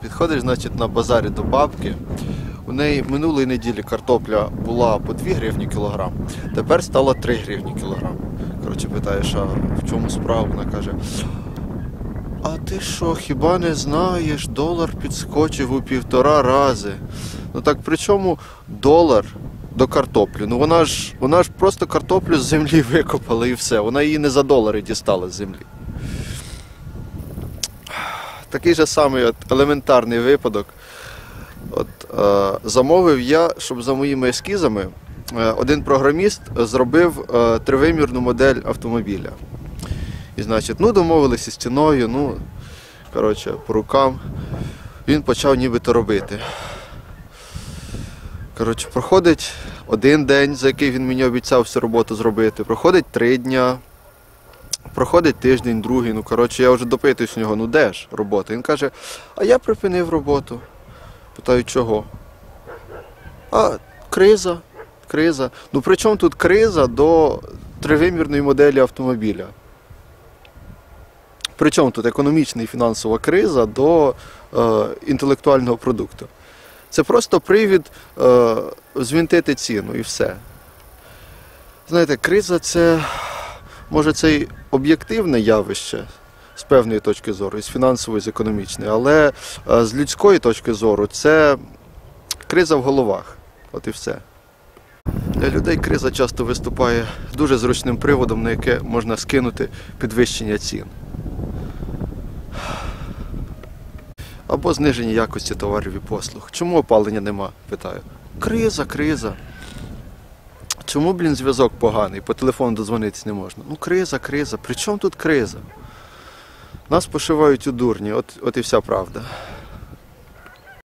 Підходиш, значить, на базарі до бабки. У неї минулої неділі картопля була по 2 гривні кілограм, тепер стала 3 гривні кілограм. Коротше, питаєш, а в чому справа? Вона каже. А ти що, хіба не знаєш, долар підскочив у півтора рази. Ну так при чому долар до картоплі? Ну вона ж вона ж просто картоплю з землі викопала і все. Вона її не за долари дістала з землі. Такий же самий от елементарний випадок. От, е, замовив я, щоб за моїми ескізами е, один програміст зробив е, тривимірну модель автомобіля. І значить, ну домовилися з ціною, ну, коротше, по рукам. Він почав нібито робити. Коротше, проходить один день, за який він мені обіцяв всю роботу зробити. Проходить три дня. Проходить тиждень, другий. Ну, коротше, я вже допитуюсь у нього, ну де ж робота? Він каже, а я припинив роботу. Питаю, чого? А, криза. Криза. Ну при чому тут криза до тривимірної моделі автомобіля? Причому тут економічна і фінансова криза до е, інтелектуального продукту. Це просто привід е, звінтити ціну і все. Знаєте, криза це може це й об'єктивне явище з певної точки зору, і з фінансової, і з економічної, але е, з людської точки зору це криза в головах. От і все. Для людей криза часто виступає дуже зручним приводом, на яке можна скинути підвищення цін. Або зниження якості товарів і послуг. Чому опалення нема? Питаю. Криза, криза. Чому, блін, зв'язок поганий? По телефону дозвонитись не можна. Ну, криза, криза. При чому тут криза? Нас пошивають у дурні, от, от і вся правда.